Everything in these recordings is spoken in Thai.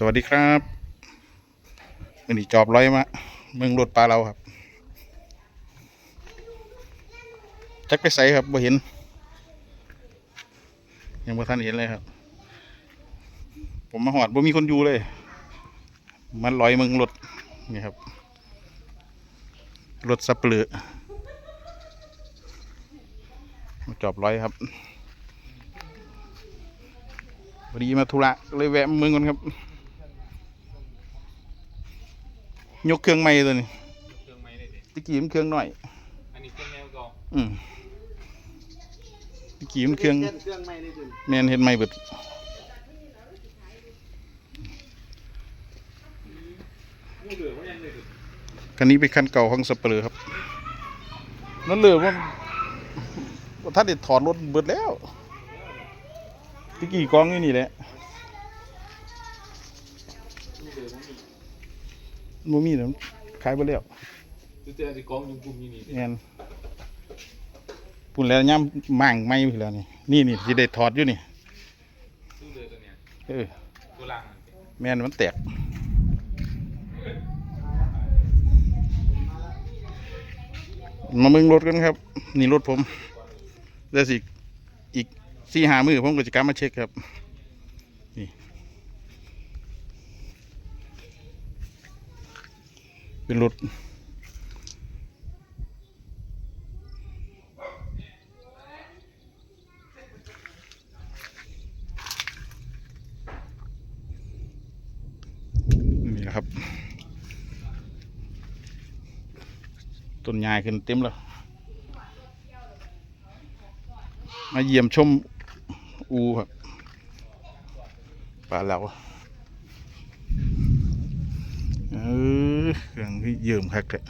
สวัสดีครับวันนี้จอบร้อยมาเมืองรถปลาเราครับ จักไปใส่ครับบ่เห็น ยังบ่ทันเห็นเลยครับ ผมมาหอดบ่มีคนอยู่เลย มันลอยเมืองรถนี่ครับ รถสับเปลือมาจอบร้อยครับพอดีมาธุระเลยแวะเมืองก่อนครับ ยกเครื่องใหม่ตัวนี้เครื่องไม้ได้ดิตะกี้มันเครื่องหน่อย อันนี้เครื่องแนวเก่าอืมตะกี้มันเครื่องเล่นเครื่องไม่ได้ดุนแมนเห็นไหมเบิดมูเหลือว่ายังเลยดิคันนี้เป็นคันเก่าของสเปอร์ครับนั่นเลยว่าว่าถ้าเด็ดถอดรถเบิดแล้วตะกี้กองอยู่นี่แหละ มูเหลือว่ามี โมมีนะขายไปแล้วตัวเจอที่กองอยุงกลุ่มนี่นี่ดิแมนปุ่นแล้วย่ำมั่างไม่ไปแล้วนี่นี่นี่ที่ได้ถอดอยู่นี่มูเหลือตัวเนี้ยเออตัวล่างนั่นสิแมนมันแตกมามึงรถกันครับ นี่รถผมเดี๋ยวสิอีกสี่หามือผมก็จะกลับมาเช็คครับนี่ เป็นรถนี่แหละครับ ต้นยายขึ้นเต็มแล้ว มาเยี่ยมชมอูครับป่าเหลาเออ เครื่องที่เยิ่มคักเลย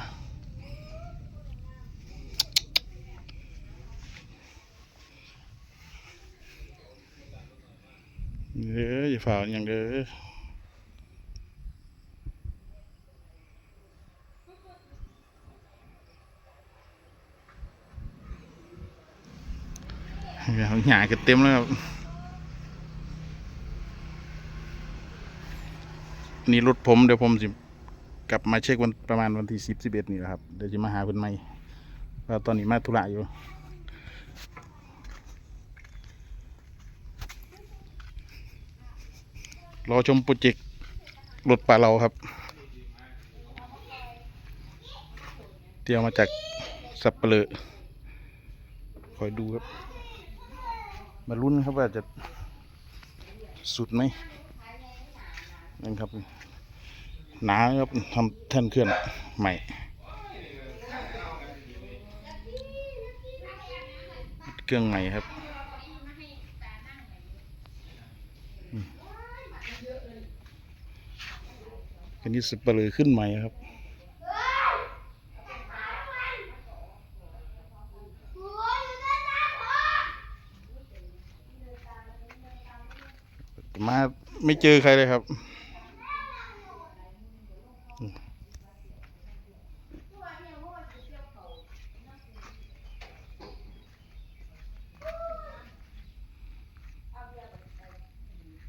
เด้ออย่าฝ่าอย่างเด้อหงายกันเต็มแล้วครับ นี่รถผมเดี๋ยวผมสิ กลับมาเช็ควันประมาณวันที่สิบสิบเอ็ดนี่แหละครับเดี๋ยวจะมาหาเพิ่นใหม่เพราตอนนี้มาธุระอยู่รอชมโปรเจกต์รถป่าเราครับ เตียมมาจากสับเปลือคอยดูครับ มาลุ้นครับว่าจะสุดไหมนั่นครับ หนาครับทำแท่นเคลื่อนใหม่เครื่องใหม่ครับอันนี้สเปลือขึ้นใหม่ครับมาไม่เจอใครเลยครับ อันนี้เขาเป็นอย่างนี้อย่างนี้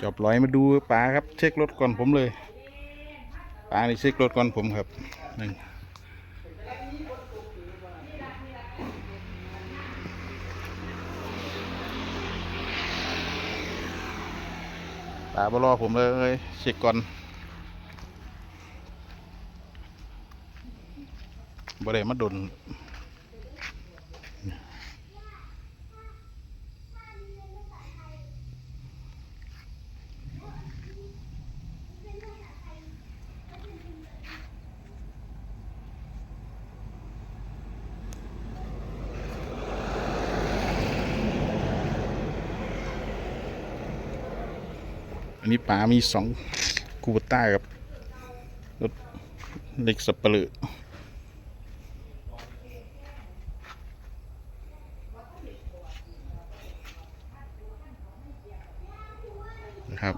จอบร้อยมาดูปลาครับ เช็ครถก่อนผมเลยปลานี่เช็ครถก่อนผมครับหนึ่งปลาบรอผมเลยเช็คก่อน บ่ได้มาดนอันนี้ปลามีสองคูบต้ากับรถเล็กสับเปลือ ครับ